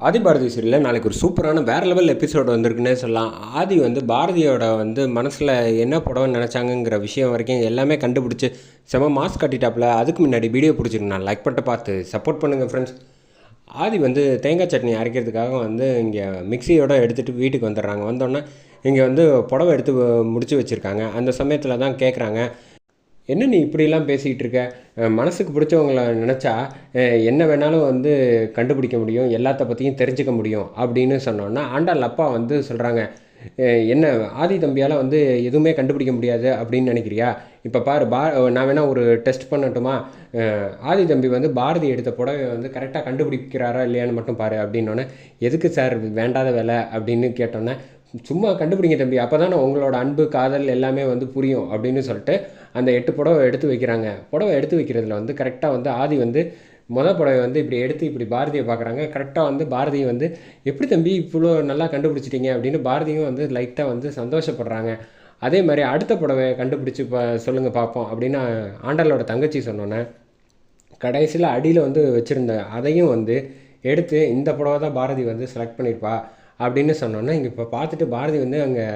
ஆதி பாரதி சீரியலில் நாளைக்கு ஒரு சூப்பரான வேறு லெவல் எபிசோடு வந்திருக்குன்னே சொல்லலாம். ஆதி வந்து பாரதியோட வந்து மனசில் என்ன புடவைன்னு நினச்சாங்கங்கிற விஷயம் வரைக்கும் எல்லாமே கண்டுபிடிச்சி செம மாஸ்க் கட்டிட்டாப்புல. அதுக்கு முன்னாடி வீடியோ பிடிச்சிருக்கு. நான் லைக் பண்ணிட்டு பார்த்து சப்போர்ட் பண்ணுங்கள் ஃப்ரெண்ட்ஸ் ஆதி வந்து தேங்காய் சட்னி அரைக்கிறதுக்காக வந்து இங்கே மிக்சியோட எடுத்துகிட்டு வீட்டுக்கு வந்துடுறாங்க. வந்தோடனே இங்கே வந்து புடவை எடுத்து முடிச்சு வச்சுருக்காங்க. அந்த சமயத்தில் தான் கேட்குறாங்க என்ன நீ இப்படிலாம் பேசிக்கிட்டு இருக்க? மனசுக்கு பிடிச்சவங்கள நினச்சா என்ன வேணாலும் வந்து கண்டுபிடிக்க முடியும் எல்லாத்த பற்றியும் தெரிஞ்சுக்க முடியும் அப்படின்னு சொன்னோன்னா ஆண்டாள் அப்பா வந்து சொல்கிறாங்க என்ன ஆதி தம்பியால் வந்து எதுவுமே கண்டுபிடிக்க முடியாது அப்படின்னு நினைக்கிறியா? இப்போ பாரு பா நான் வேணால் ஒரு டெஸ்ட் பண்ணட்டுமா? ஆதி தம்பி வந்து பாரதி எடுத்த புடவை வந்து கரெக்டாக கண்டுபிடிக்கிறாரா இல்லையான்னு மட்டும் பாரு அப்படின்னோடனே எதுக்கு சார் வேண்டாத வேலை? அப்படின்னு கேட்டோன்னே சும்மா கண்டுபிடிங்க தம்பி அப்போ தானே உங்களோட அன்பு காதல் எல்லாமே வந்து புரியும் அப்படின்னு சொல்லிட்டு அந்த எட்டு புடவை எடுத்து வைக்கிறாங்க. புடவை எடுத்து வைக்கிறதுல வந்து கரெக்டாக வந்து ஆதி வந்து மொதல் புடவை வந்து இப்படி எடுத்து இப்படி பாரதியை பார்க்குறாங்க. கரெக்டாக வந்து பாரதி வந்து எப்படி தம்பி இவ்வளோ நல்லா கண்டுபிடிச்சிட்டிங்க? அப்படின்னு பாரதியும் வந்து லைட்டாக வந்து சந்தோஷப்படுறாங்க. அதே மாதிரி அடுத்த புடவை கண்டுபிடிச்சி பா சொல்லுங்கள் பார்ப்போம் அப்படின்னு ஆண்டாளோட தங்கச்சி சொன்னோன்னே கடைசியில் அடியில் வந்து வச்சுருந்த அதையும் வந்து எடுத்து இந்த புடவை தான் பாரதி வந்து செலக்ட் பண்ணியிருப்பா அப்படின்னு சொன்னோன்னே இங்கே இப்போ பார்த்துட்டு பாரதி வந்து அங்கே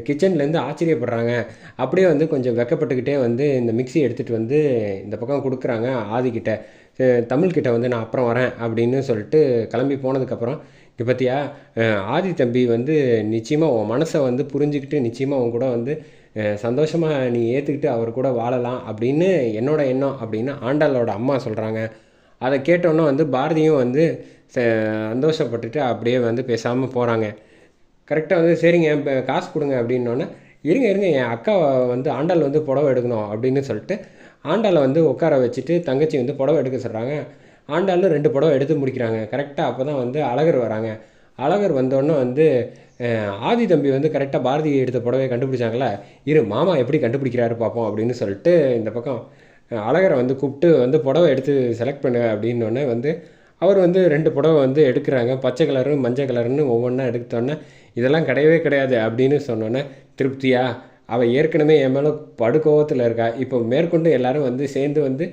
கிச்சன்லேருந்து ஆச்சரியப்படுறாங்க. அப்படியே வந்து கொஞ்சம் வெக்கப்பட்டுக்கிட்டே வந்து இந்த மிக்ஸி எடுத்துகிட்டு வந்து இந்த பக்கம் கொடுக்குறாங்க ஆதிக்கிட்ட தமிழ்கிட்ட வந்து நான் அப்புறம் வரேன் அப்படின்னு சொல்லிட்டு கிளம்பி போனதுக்கப்புறம் இங்கே பார்த்தியா ஆதி தம்பி வந்து நிச்சயமாக உன் மனசை வந்து புரிஞ்சுக்கிட்டு நிச்சயமாக உன் கூட வந்து சந்தோஷமாக நீ ஏற்றுக்கிட்டு அவர் கூட வாழலாம் அப்படின்னு என்னோட எண்ணம் அப்படின்னு ஆண்டாளோட அம்மா சொல்கிறாங்க அதை கேட்டோன்னே வந்து பாரதியும் வந்து ச- சந்தோஷப்பட்டுட்டு அப்படியே வந்து பேசாமல் போகிறாங்க கரெக்டாக வந்து சரிங்க இப்போ காசு கொடுங்க அப்படின்னோடனே இருங்க இருங்க என் அக்கா வந்து ஆண்டாள் வந்து புடவை எடுக்கணும் அப்படின்னு சொல்லிட்டு ஆண்டாளை வந்து உட்கார வச்சுட்டு தங்கச்சி வந்து புடவை எடுக்க சொல்கிறாங்க ஆண்டாலும் ரெண்டு புடவை எடுத்து முடிக்கிறாங்க. கரெக்டாக அப்போ தான் வந்து அழகர் வராங்க. அழகர் வந்தோடனே வந்து ஆதி தம்பி வந்து கரெக்டாக பாரதி எடுத்த புடவையை கண்டுபிடிச்சாங்களே இரு மாமா எப்படி கண்டுபிடிக்கிறாரு பார்ப்போம் அப்படின்னு சொல்லிட்டு இந்த பக்கம் அழகரை வந்து கூப்பிட்டு வந்து புடவை எடுத்து செலக்ட் பண்ணு அப்படின்னோடனே வந்து அவர் வந்து ரெண்டு புடவை வந்து எடுக்கிறாங்க. பச்சை கலரு மஞ்சள் கலருன்னு ஒவ்வொன்றா எடுத்தோன்னே இதெல்லாம் கிடையவே கிடையாது அப்படின்னு சொன்னோன்னே திருப்தியா? அவள் ஏற்கனவே என் மேலே படுகோவத்தில் இருக்கா. இப்போ மேற்கொண்டு எல்லாரும் வந்து சேர்ந்து வந்து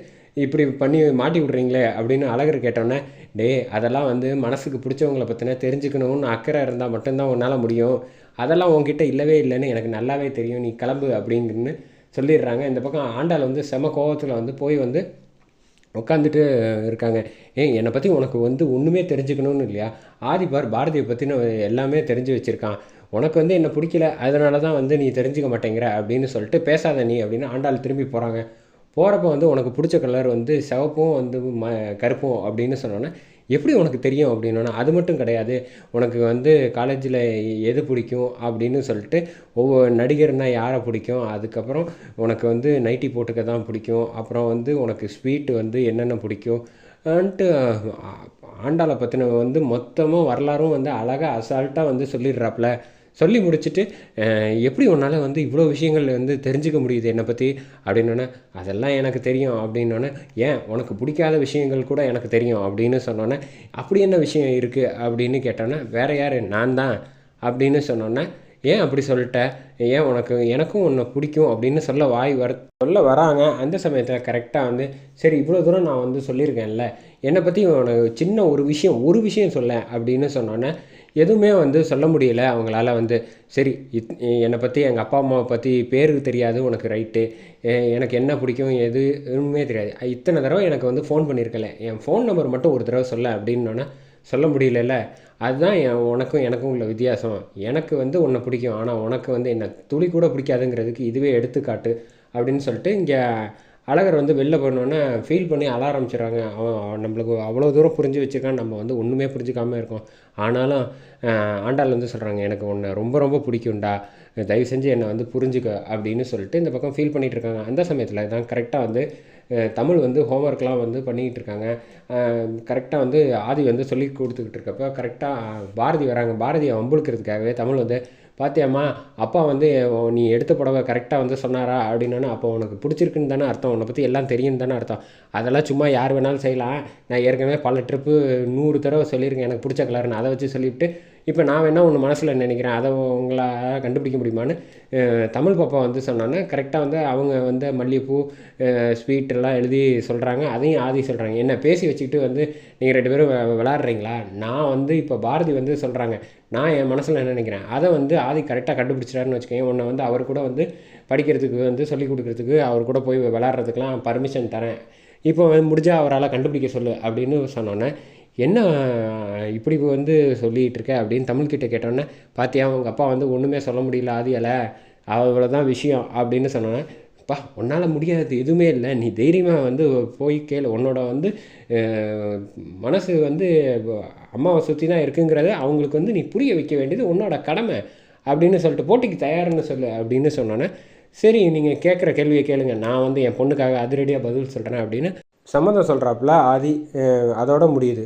இப்படி பண்ணி மாட்டி விட்றீங்களே அப்படின்னு அழகர் கேட்டோன்னே டேய் அதெல்லாம் வந்து மனசுக்கு பிடிச்சவங்கள பற்றின தெரிஞ்சுக்கணும்னு அக்கறை இருந்தால் மட்டும்தான் உன்னால் முடியும். அதெல்லாம் உங்ககிட்ட இல்லவே இல்லைன்னு எனக்கு நல்லாவே தெரியும். நீ கிளம்பு அப்படின்னு சொல்லிடுறாங்க. இந்த பக்கம் ஆண்டாள் வந்து செம கோவத்தில் வந்து போய் வந்து உட்காந்துட்டு இருக்காங்க. ஏய் என்னை பற்றி உனக்கு வந்து ஒன்றுமே தெரிஞ்சுக்கணும்னு இல்லையா? ஆதிபார் பாரதியை பற்றின எல்லாமே தெரிஞ்சு வச்சுருக்கான். உனக்கு வந்து என்னை பிடிக்கல? அதனால தான் வந்து நீ தெரிஞ்சுக்க மாட்டேங்கிற அப்படின்னு சொல்லிட்டு பேசாத நீ அப்படின்னு ஆண்டாள் திரும்பி போகிறாங்க போகிறப்ப வந்து உனக்கு பிடிச்ச கலர் வந்து சிவப்பும் வந்து ம கருப்பும் அப்படின்னு சொன்னோன்னே எப்படி உனக்கு தெரியும் அப்படின்னா அது மட்டும் கிடையாது. உனக்கு வந்து காலேஜில் எது பிடிக்கும் அப்படின்னு சொல்லிட்டு ஒவ்வொரு நடிகர்னா யாரை பிடிக்கும்? அதுக்கப்புறம் உனக்கு வந்து நைட்டி போட்டுக்க தான் பிடிக்கும். அப்புறம் வந்து உனக்கு ஸ்வீட்டு வந்து என்னென்ன பிடிக்கும்? அன்ட்டு ஆண்டாளை பற்றின வந்து மொத்தமும் வரலாறும் வந்து அழகாக அசால்ட்டாக வந்து சொல்லிடுறாப்புல சொல்லி முடிச்சுட்டு எப்படி உன்னால் வந்து இவ்வளோ விஷயங்கள் வந்து தெரிஞ்சுக்க முடியுது? என்னை பற்றி அப்படின்னோடனே அதெல்லாம் எனக்கு தெரியும் அப்படின்னோடனே ஏன்? உனக்கு பிடிக்காத விஷயங்கள் கூட எனக்கு தெரியும் அப்படின்னு சொன்னோன்னே அப்படி என்ன விஷயம் இருக்குது அப்படின்னு கேட்டோன்னே வேறு யார்? நான் தான் அப்படின்னு சொன்னோன்னே ஏன் அப்படி சொல்லிட்ட? ஏன் உனக்கு எனக்கும் உன்னை பிடிக்கும் அப்படின்னு சொல்ல வாய் வர சொல்ல வராங்க. அந்த சமயத்தில் கரெக்டாக வந்து சரி இவ்வளோ தூரம் நான் வந்து சொல்லியிருக்கேன்ல என்னை பற்றி உனக்கு சின்ன ஒரு விஷயம் ஒரு விஷயம் சொல்ல அப்படின்னு சொன்னோன்னே எதுவுமே வந்து சொல்ல முடியல. அவங்களால வந்து சரி இத் என்னை பற்றி எங்கள் அப்பா அம்மாவை பற்றி பேருக்கு தெரியாது உனக்கு ரைட்டு. எனக்கு என்ன பிடிக்கும் எது எதுவுமே தெரியாது. இத்தனை தடவை எனக்கு வந்து ஃபோன் பண்ணியிருக்கல. என் ஃபோன் நம்பர் மட்டும் ஒரு தடவை சொல்ல அப்படின்னோன்னே சொல்ல முடியலல்ல. அதுதான் என் உனக்கும் எனக்கும் உள்ள வித்தியாசம். எனக்கு வந்து உன்னை பிடிக்கும். ஆனால் உனக்கு வந்து என்ன துளி கூட பிடிக்காதுங்கிறதுக்கு இதுவே எடுத்துக்காட்டு அப்படின்னு சொல்லிட்டு இங்கே அழகர் வந்து வெளில போனோன்னே ஃபீல் பண்ணி அழ ஆரம்பிச்சிடுறாங்க. அவன் நம்மளுக்கு அவ்வளோ தூரம் புரிஞ்சு வச்சுருக்கான் நம்ம வந்து ஒன்றுமே புரிஞ்சுக்காம இருக்கோம். ஆனாலும் ஆண்டாள் வந்து சொல்கிறாங்க எனக்கு உன்னை ரொம்ப ரொம்ப பிடிக்கும்டா. தயவு செஞ்சு என்னை வந்து புரிஞ்சுக்க அப்படின்னு சொல்லிட்டு இந்த பக்கம் ஃபீல் பண்ணிகிட்டு இருக்காங்க. அந்த சமயத்தில் தான் கரெக்டாக வந்து தமிழ் வந்து ஹோம்ஒர்க்லாம் வந்து பண்ணிக்கிட்டு இருக்காங்க. கரெக்டாக வந்து ஆதி வந்து சொல்லி கொடுத்துக்கிட்டு இருக்கப்போ கரெக்டாக பாரதி வராங்க. பாரதியை வம்புழுக்கிறதுக்காகவே தமிழ் வந்து பாத்தியாம்மா அப்பா வந்து நீ எடுத்த புடவை கரெக்டாக வந்து சொன்னாரா அப்படின்னா அப்போ உனக்கு பிடிச்சிருக்குன்னு தானே அர்த்தம் உன்னை பற்றி எல்லாம் தெரியும் தானே அர்த்தம். அதெல்லாம் சும்மா யார் வேணாலும் செய்யலாம். நான் ஏற்கனவே பல ட்ரிப்பு நூறு தடவை சொல்லியிருக்கேன் எனக்கு பிடிச்ச கலர்னு அதை வச்சு சொல்லிவிட்டு இப்போ நான் வேணால் ஒன்று மனசில் நினைக்கிறேன். அதை உங்களால் கண்டுபிடிக்க முடியுமான்னு தமிழ் பாப்பா வந்து சொன்னோன்னே கரெக்டாக வந்து அவங்க வந்து மல்லிகைப்பூ ஸ்வீட் எல்லாம் எழுதி சொல்கிறாங்க அதையும் ஆதி சொல்கிறாங்க என்ன பேசி வச்சுக்கிட்டு வந்து நீங்கள் ரெண்டு பேரும் விளாட்றீங்களா நான் வந்து இப்போ பாரதி வந்து சொல்கிறாங்க நான் என் மனசில் என்ன நினைக்கிறேன்? அதை வந்து ஆதி கரெக்டாக கண்டுபிடிச்சிட்டாருன்னு வச்சுக்கோங்க உன்னை வந்து அவர் கூட வந்து படிக்கிறதுக்கு வந்து சொல்லி கொடுக்குறதுக்கு அவர் கூட போய் விளாட்றதுக்கெலாம் பர்மிஷன் தரேன். இப்போ வந்து முடிஞ்சால் அவரால் கண்டுபிடிக்க சொல்லு அப்படின்னு சொன்னோன்னே என்ன இப்படி வந்து சொல்லிகிட்டு இருக்க அப்படின்னு தமிழ்கிட்ட கேட்டோன்னே பார்த்தியா உங்கள் அப்பா வந்து ஒன்றுமே சொல்ல முடியல ஆதியால். அவ்வளோதான் விஷயம் அப்படின்னு சொன்னோன்னே அப்பா உன்னால் முடியாது எதுவுமே இல்லை. நீ தைரியமாக வந்து போய் கேளு. உன்னோட வந்து மனசு வந்து அம்மாவை சுற்றி தான் இருக்குங்கிறத அவங்களுக்கு வந்து நீ புரிய வைக்க வேண்டியது உன்னோட கடமை. அப்படின்னு சொல்லிட்டு போட்டிக்கு தயார்னு சொல்லு அப்படின்னு சொன்னோன்னே சரி நீங்கள் கேட்குற கேள்வியை கேளுங்க. நான் வந்து என் பொண்ணுக்காக அதிரடியாக பதில் சொல்கிறேன் அப்படின்னு சம்மந்தம் சொல்கிறாப்புல ஆதி அதோட முடியுது.